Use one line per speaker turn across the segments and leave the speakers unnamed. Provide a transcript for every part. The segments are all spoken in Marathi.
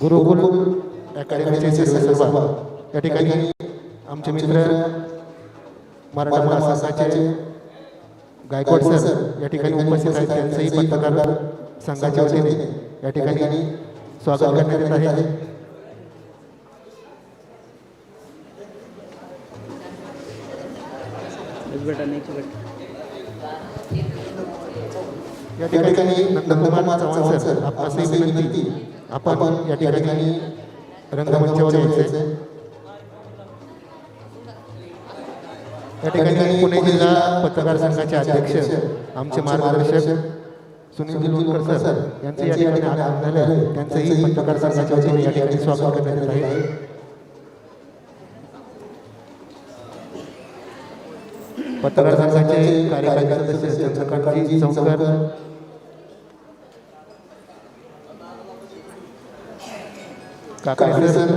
गुरुकुल अकॅडमीचे सर्व या ठिकाणी आमचे मित्र मराठा महासंघाचे गायकवाड सर या ठिकाणी उपस्थित आहेत. त्यांचंही पत्रकार संघाच्या वतीने या ठिकाणी स्वागत करण्यात येत आहे. या ठिकाणी नंदकुमार चव्हाण सर आपणासही विनंती आपण या ठिकाणी रंगमंचावर यायचे या ठिकाणी पुणे जिल्हा पत्रकार संघाचे अध्यक्ष आमचे मार्गदर्शक सुनील लोणकर सर यांचे या ठिकाणी आगमन झाले आहे. त्यांचंही पत्रकार संघाच्या वतीने या ठिकाणी स्वागत करण्यात येत आहे पत्रकार संघाचे कार्यकारी सदस्य चंद्रकांतजी चौंकर काकडे सर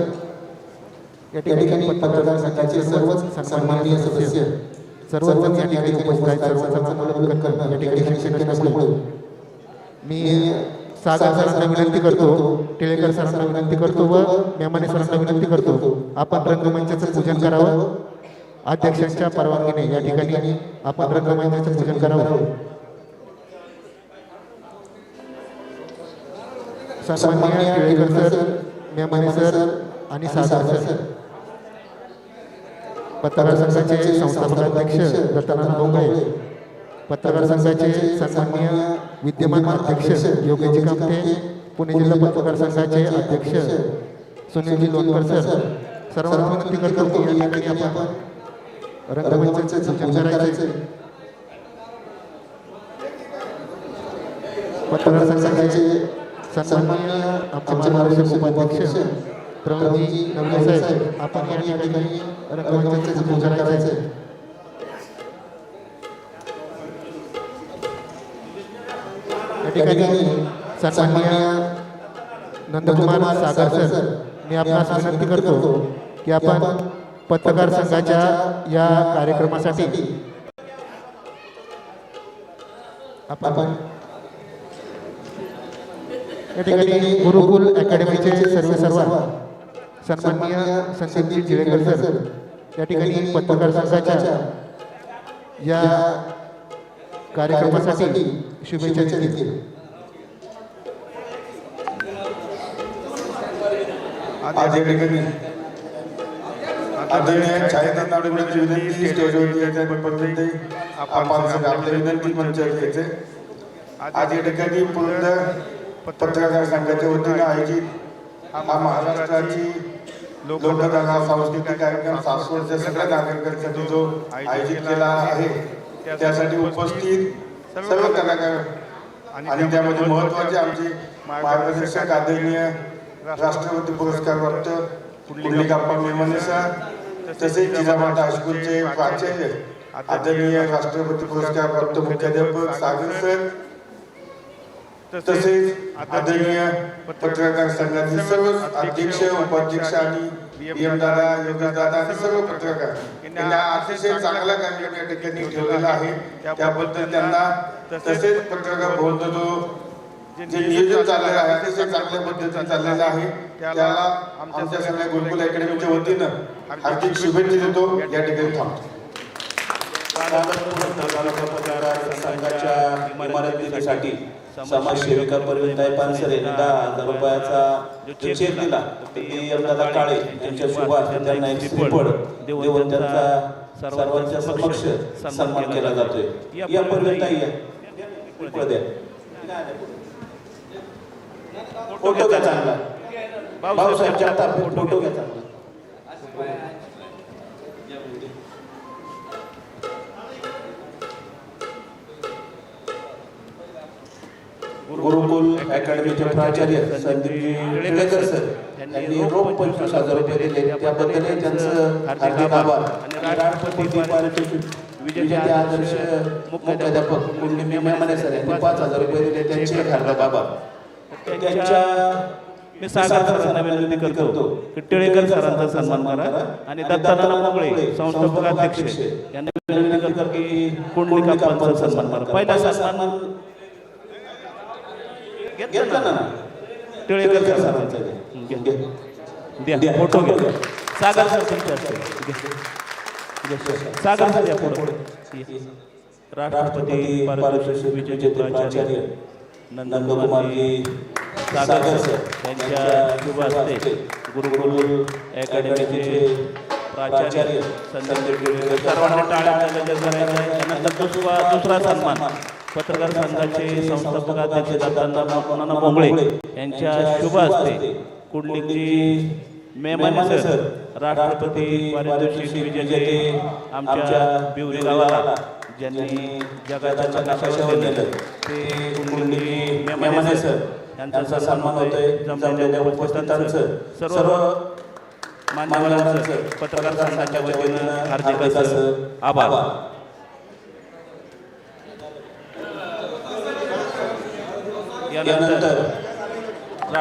या ठिकाणी पत्रकार संघाचे सर्वच सन्माननीय सदस्य सर्वजण या ठिकाणी उपस्थित आहेत. सर्वांचा अवलंबन करणं या ठिकाणी शिक्षण नसल्यामुळे मी सागर सरांना विनंती करतो. टिळेकर सरांना विनंती करतो व मेमाने सरांना विनंती करतो. आपण रंगमंचाचं पूजन करावं. अध्यक्षांच्या परवानगीने या ठिकाणी आपण रंगमंचाचं पूजन करावं. सन्माननीय टिळेकर सर मेमाने सर आणि सागर सर पत्रकार संघाचे संस्थापक अध्यक्ष दत्तानंद डोंगळे पत्रकार संघाचे सन्माननीय विद्यमान अध्यक्ष योगेश कामते. पुणे जिल्हा पत्रकार संघाचे अध्यक्ष सुनीलजी लोणकर सर. सर्वांना विनंती करतो या ठिकाणी आपण रंगमंचाचं पूजन करायचे. पत्रकार संघाचे सन्माननीय आमचे मार्गदर्शक उपाध्यक्ष प्रवीणजी नवले साहेब आपण या ठिकाणी रंगमंचाचं पूजन करायचं या ठिकाणी सन्माननीय नंदकुमार सागर सर मी आपणास विनंती करतो की आपण पत्रकार संघाच्या या कार्यक्रमासाठी आपण या ठिकाणी गुरुकुल अकॅडमीचे सर्व सर्व सन्माननीय संदीपजी जिळेकर सर या ठिकाणी पत्रकार संघाच्या या कार्यक्रमासाठी शुभेच्छा देतील.
आज या ठिकाणी आदरणीय छायाचित्र नाडूंची विनंती आपण आपल्या विनंती मंचावर घ्यायचे आज या ठिकाणी पूर्ण पत्रकार संघाच्या वतीने आयोजित हा महाराष्ट्राची लोककथा सांस्कृतिक कार्यक्रम सासवडच्या सगळ्या नागरिकांसाठी जो आयोजित केला आहे त्यासाठी उपस्थित सर्व कलाकार आणि त्यामध्ये महत्त्वाचे आमचे मार्गदर्शक आदरणीय राष्ट्रपती पुरस्कार प्राप्त पुंडलिकाप्पा मेमने सर तसेच जिजामाता हायस्कूलचे प्राचार्य आदरणीय राष्ट्रपती पुरस्कार प्राप्त मुख्याध्यापक सागर सर तसेच आदरणीय पत्रकार संघाचे सर्व अध्यक्ष उपाध्यक्ष आणि दादा योगेश दादा आणि सर्व पत्रकार यांना अतिशय चांगला कार्यक्रम या ठिकाणी ठेवलेला आहे. त्याबद्दल त्यांना तसेच पत्रकार भवनचा जो जे नियोजन चाललेलं आहे अतिशय चांगल्या पद्धतीने चाललेलं आहे. त्याला आमच्या सगळ्या गुरुकुल अकॅडमीच्या वतीनं हार्दिक शुभेच्छा देतो. या ठिकाणी थांबतो.
संघाच्या इमारतीसाठी समाजसेविका परिणताई पानसरे दहा हजार रुपयाचा जो चेक दिला ते यमदादा काळे त्यांच्या शुभ हस्ते त्यांना एक श्रीफळ देऊन त्यांचा सर्वांच्या समक्ष सन्मान केला जातोय. या द्या. फोटो घ्या चांगला. भाऊसाहेबच्या हातात फोटो घ्या चांगला. गुरुकुल अकॅडमीचे प्राचार्य संदीपजी टिळेकर सर यांनी रोख पंचवीस हजार रुपये दिले. त्याबद्दल त्यांचं हार्दिक आभार. आणि राष्ट्रपती पारितोषिक विजेते आदर्श मुख्याध्यापक कुंडली मेमाने सर यांनी पाच हजार रुपये दिले. त्यांचे हार्दिक आभार. त्यांच्या
मी सागर सरांना विनंती करतो की टिळेकर सरांचा सन्मान करा आणि दत्तानंद मोगळे संस्थापक अध्यक्ष यांना विनंती करतो की कुंडली कापांचा सन्मान करा. पहिला सन्मान
घेतला ना?
टिळेकर द्या.
द्या.
फोटो घ्या. सागर सर तुमच्या. सागर सर द्या फोटो राष्ट्रपती पारितोषिक प्राचार्य नंदकुमारजी सागर सर यांच्या शुभ हस्ते गुरुकुल अकॅडमीचे प्राचार्य टिळेकर सर्वांनी टाळ्या आहे. त्यानंतर दुसरा दुसरा सन्मान. पत्रकार संघाचे संस्थापक अध्यक्ष दत्तांना नाना मोंगळे यांच्या शुभ हस्ते कुंडलिकजी मेमाने सर राष्ट्रपती पारितोषिक विजेते आमच्या बिवरी गावाला ज्यांनी जगाच्या नकाशावर नेलं ते कुंडलिकजी मेमाने सर यांचा सन्मान होतोय जमलेल्या उपस्थितांचं सर्व मान्यवरांचं पत्रकार संघाच्या वतीनं हार्दिक आभार. यानंतर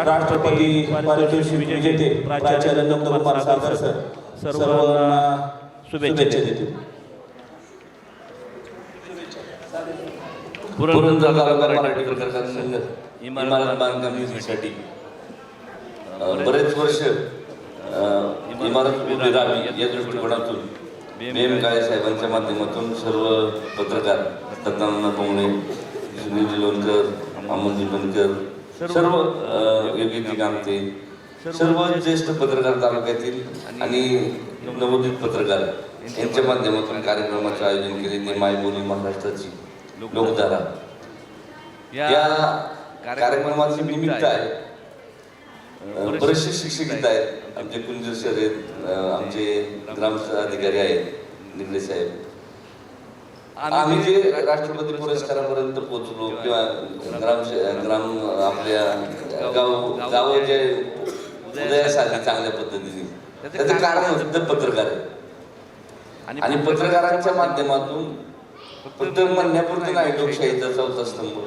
राष्ट्रपती पारितोषिक विजेते प्राचार्य नंदकुमार सागर सर सर्वांना शुभेच्छा देते.
पुरंदर मराठी संघ इमारत बांधकाम योजनेसाठी बरेच वर्ष इमारत उभी राहावी या दृष्टिकोनातून बेम काळे साहेबांच्या माध्यमातून सर्व पत्रकार दत्तानंद बोंगळे सुनील लोणकर अमोलजी बनकर सर्व अं, योगिती कामते सर्व ज्येष्ठ पत्रकार तालुक्यातील आणि नवोदित पत्रकार यांच्या माध्यमातून कार्यक्रमाचे आयोजन केले ते मायबोली महाराष्ट्राची लोकधारा. या कार्यक्रमाचे निमित्त आहे. बरेचसे शिक्षक आहेत. आमचे कुंज सर आहेत आमचे ग्राम अधिकारी आहेत निगडे साहेब. आम्ही जे राष्ट्रपती पुरस्कारापर्यंत पोहोचलो किंवा ग्राम ग्राम आपल्या गाव गाव जे उदयास आली चांगल्या पद्धतीने त्याचं कारण होतं पत्रकार आहे. आणि पत्रकारांच्या माध्यमातून फक्त म्हणण्यापुरतं नाही लोकशाहीचा चौथा स्तंभ.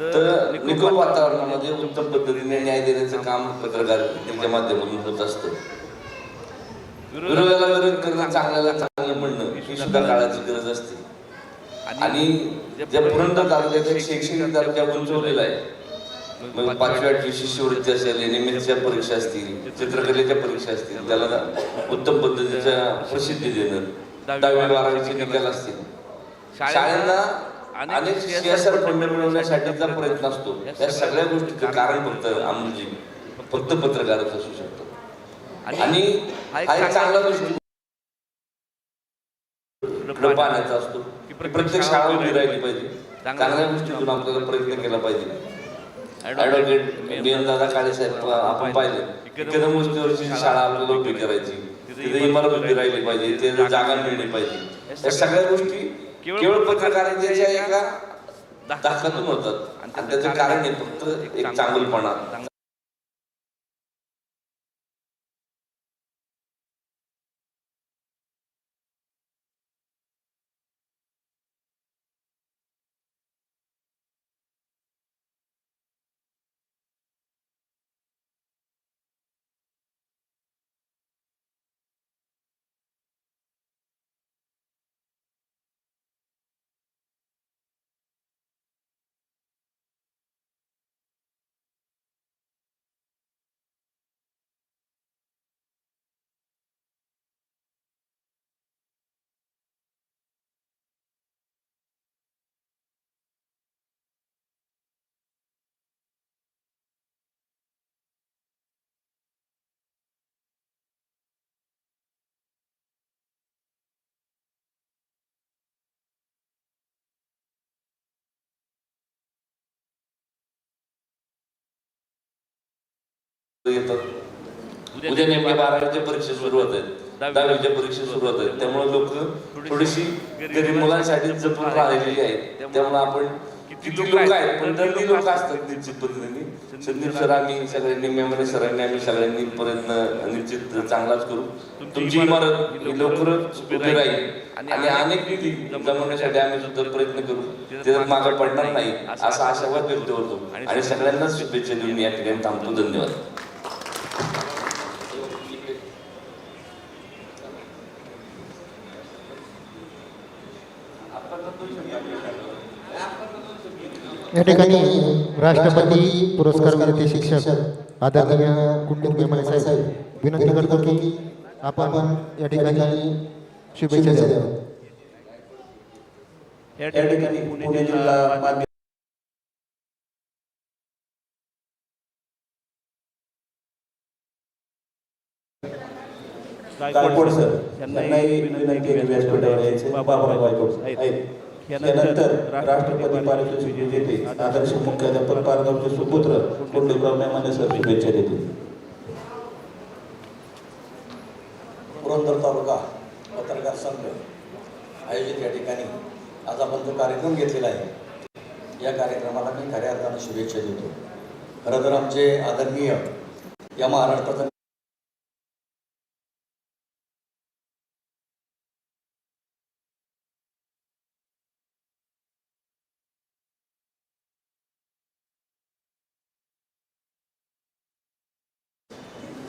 तर निकोप वातावरणामध्ये उत्तम पद्धतीने न्याय देण्याचं काम पत्रकार त्यांच्या माध्यमातून होत असतं. विरोधाला विरोध करणं चांगल्याला चांगलं म्हणणं ही सुद्धा काळाची गरज असते. आणि ज्या पुरंदर तालुक्यात एक शैक्षणिक दर्जा उंचवलेला आहे मग पाचव्या आठवी शिष्यवृत्ती असेल एनएमएसच्या परीक्षा असतील चित्रकलेच्या परीक्षा असतील त्याला उत्तम पद्धतीच्या प्रसिद्धी देणं दहावी बारावीचे निकाल असतील. शाळांना अनेक सीएसआर फंड मिळवण्यासाठीचा प्रयत्न असतो. या सगळ्या गोष्टीचं कारण फक्त अमोलजी फक्त पत्रकारच असू शकतो. आणि हा एक चांगला दृष्टी पाहण्याचा असतो. प्रत्येक शाळा उभी राहिली पाहिजे. चांगल्या गोष्टीतून आपल्याला प्रयत्न केला पाहिजे. ऍडव्होकेट दादा काळे साहेब आपण पाहिले. कदम वस्तीवरची शाळा आपल्याला उभी करायची. तिथे इमारत उभी राहिली पाहिजे. तिथे जागा मिळली पाहिजे. या सगळ्या गोष्टी केवळ पत्रकारांच्या एका होतात. आणि त्याचं कारण आहे फक्त एक चांगलपणा. येतात उद्या नेमक्या बारावीच्या परीक्षा सुरू होत आहेत. दहावीच्या परीक्षा सुरू होत आहेत. त्यामुळे लोक थोडीशी गरीब मुलांसाठी जपून राहिलेली आहेत. त्यामुळे आपण किती लोक आहेत? पण दर्दी लोक असतात निश्चित पद्धतीने? संदीप सर आम्ही सगळ्यांनी मेमरी सरांनी आम्ही सगळ्यांनी प्रयत्न निश्चित चांगलाच करू. तुमची इमारत लवकरच उभी राहील. आणि अनेक निधी जमवण्यासाठी आम्ही सुद्धा प्रयत्न करू. त्याच्यात मागे पडणार नाही असा आशावाद व्यक्त होतो आणि सगळ्यांना शुभेच्छा देऊन या ठिकाणी थांबतो. धन्यवाद.
या ठिकाणी राष्ट्रपती पुरस्कार विजेते शिक्षक आदरणीय कुंडलिक मेमणे साहेब. विनंती करतो की आपण या ठिकाणी शुभेच्छा द्या.
या ठिकाणी पुणे जिल्हा गायकवाड सर यांनाही विनंती आहे व्यासपीठावर यायचे बाबाराव गायकवाड आहेत. यानंतर राष्ट्रपती पारितोषिक विजेते आदर्श मुख्याध्यापक पारगावचे सुपुत्र मेमाने सर शुभेच्छा देतील.
पुरंदर तालुका पत्रकार संघ आयोजित या ठिकाणी आज आपण जो कार्यक्रम घेतलेला आहे या कार्यक्रमाला मी खऱ्या अर्थानं शुभेच्छा देतो. खरं तर आमचे आदरणीय या महाराष्ट्राचा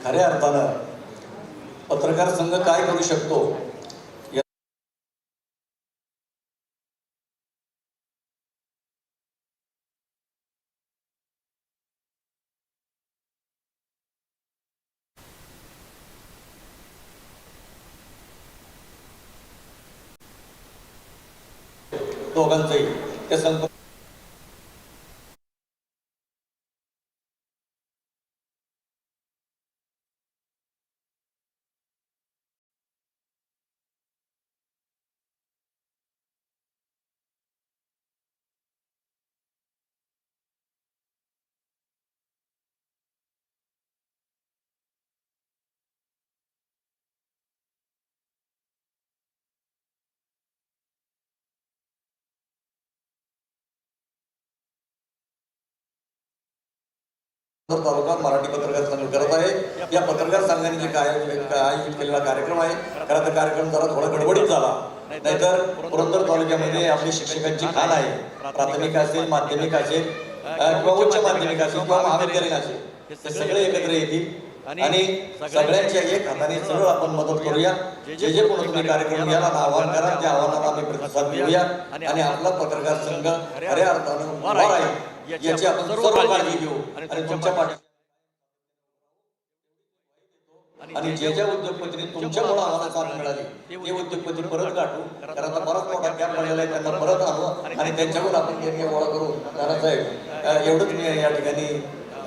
खऱ्या अर्थानं पत्रकार संघ काय करू शकतो? दोघांचंही. त्या संघ तालुका मराठी पत्रकार संघ करत आहे. या पत्रकार संघाने जे काय आयोजित केलेला कार्यक्रम आहे खरं तर कार्यक्रम जरा थोडा गडबडीत झाला. नाहीतर पुरंदर तालुक्यामध्ये आपली शिक्षकांची खाण आहे. प्राथमिक असेल माध्यमिक असेल किंवा उच्च माध्यमिक असेल किंवा महाविद्यालयीन असेल ते सगळे एकत्र येतील. आणि सगळ्यांच्या एक हाताने सरळ आपण मदत करूया. जे जे कोण तुम्ही कार्यक्रम घ्याला आव्हान करा त्या आव्हानाला आम्ही प्रतिसाद देऊया. आणि आपला पत्रकार संघ खऱ्या अर्थानं उभा आहे याची आपण सर्व काळजी घेऊ आणि तुमच्या पाठी आणि जे ज्या उद्योगपतीने तुमच्यामुळे आम्हाला साथ मिळाली ते उद्योगपती परत गाठू. कारण आता बराच मोठा गॅप पडलेला आहे त्यांना परत आणू. आणि त्यांच्याकडून आपण निर्णय गोळा करू. नानासाहेब एवढंच मी या ठिकाणी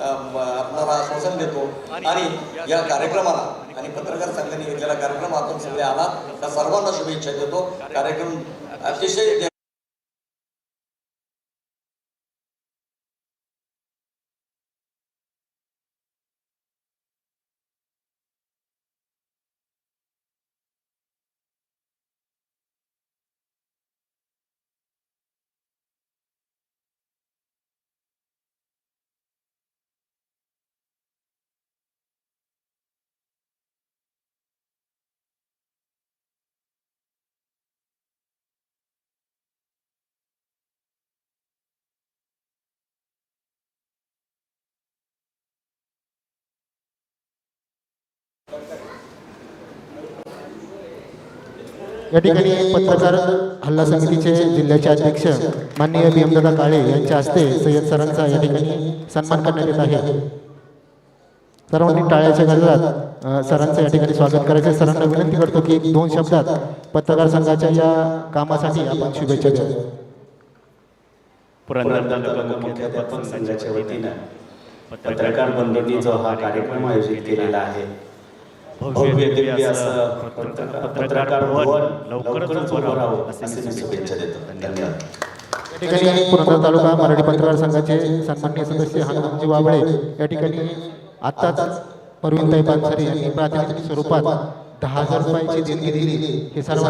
आपणाला आश्वासन देतो. आणि या कार्यक्रमाला आणि पत्रकार संघाने घेतलेला कार्यक्रम आपण सगळे आलात. त्या सर्वांना शुभेच्छा देतो. कार्यक्रम अतिशय
या ठिकाणी पत्रकार हल्ला समितीचे जिल्ह्याचे अध्यक्ष माननीय भीमदादा काळे यांच्या हस्ते सय्यद सरांचा या ठिकाणी सन्मान करण्यात येत आहे. सर्वांनी टाळ्याच्या गजरात सरांचं या ठिकाणी स्वागत करायचं. सरांना विनंती करतो की एक दोन शब्दात पत्रकार संघाच्या या कामासाठी आपण शुभेच्छा द्याव्या
संघाच्या वतीनं पत्रकार बंधूंनी जो हा कार्यक्रम आयोजित केलेला आहे भव्य दिव्य असं पत्रकार भवन लवकरच उभं राहावं असे मी शुभेच्छा देतो. धन्यवाद.
या ठिकाणी पुरंदर तालुका मराठी पत्रकार संघाचे सन्माननीय सदस्य हनुमानजी वाबळे या ठिकाणी आत्ताच परवीनताई पानसरे यांनी प्रातिनिधिक स्वरूपात दहा हजार रुपयाची देणगी दिली. हे सर्व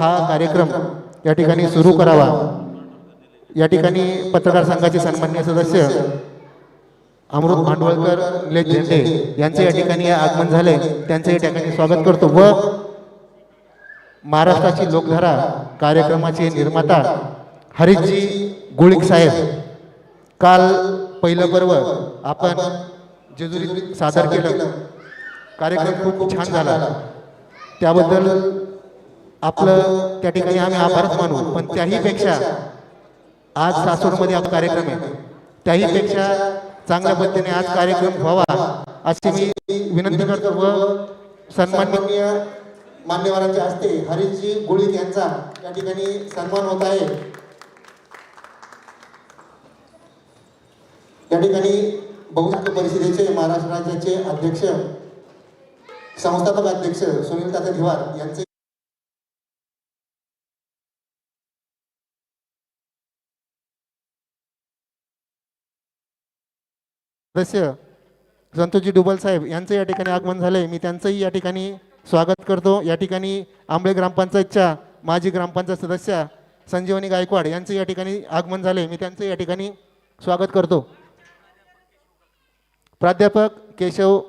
हा कार्यक्रम या ठिकाणी सुरू करावा. या ठिकाणी पत्रकार संघाचे सन्मान्य सदस्य अमृत भांडवलकर निलेश झेंडे यांचे या ठिकाणी आगमन झाले त्यांचे या ठिकाणी स्वागत करतो व महाराष्ट्राची लोकधारा कार्यक्रमाचे निर्माता हरीशजी गुळिक साहेब. काल पहिलं पर्व आपण जेजुरीत सादर केलं. कार्यक्रम खूप छान झाला. त्याबद्दल आपलं त्या ठिकाणी आम्ही आभारच मानू. पण त्याहीपेक्षा आज सासूरमध्ये हा कार्यक्रम आहे. त्याहीपेक्षा चांगल्या पद्धतीने आज कार्यक्रम व्हावा अशी मी विनंती करतो व सन्माननीय मान्यवरांच्या हस्ते हरीशजी गुळिक यांचा या ठिकाणी सन्मान होत आहे. या ठिकाणी बहुसंख्य परिषदेचे महाराष्ट्र राज्याचे अध्यक्ष संस्थापक अध्यक्ष सुनील तात्या धिवार यांचे सदस्य संतोषजी डुबल साहेब यांचं या ठिकाणी आगमन झालंय. मी त्यांचंही या ठिकाणी स्वागत करतो. या ठिकाणी आंबळे ग्रामपंचायतच्या माजी ग्रामपंचायत सदस्य संजीवनी गायकवाड यांचं या ठिकाणी आगमन झालंय. मी त्यांचं या ठिकाणी स्वागत करतो. प्राध्यापक केशव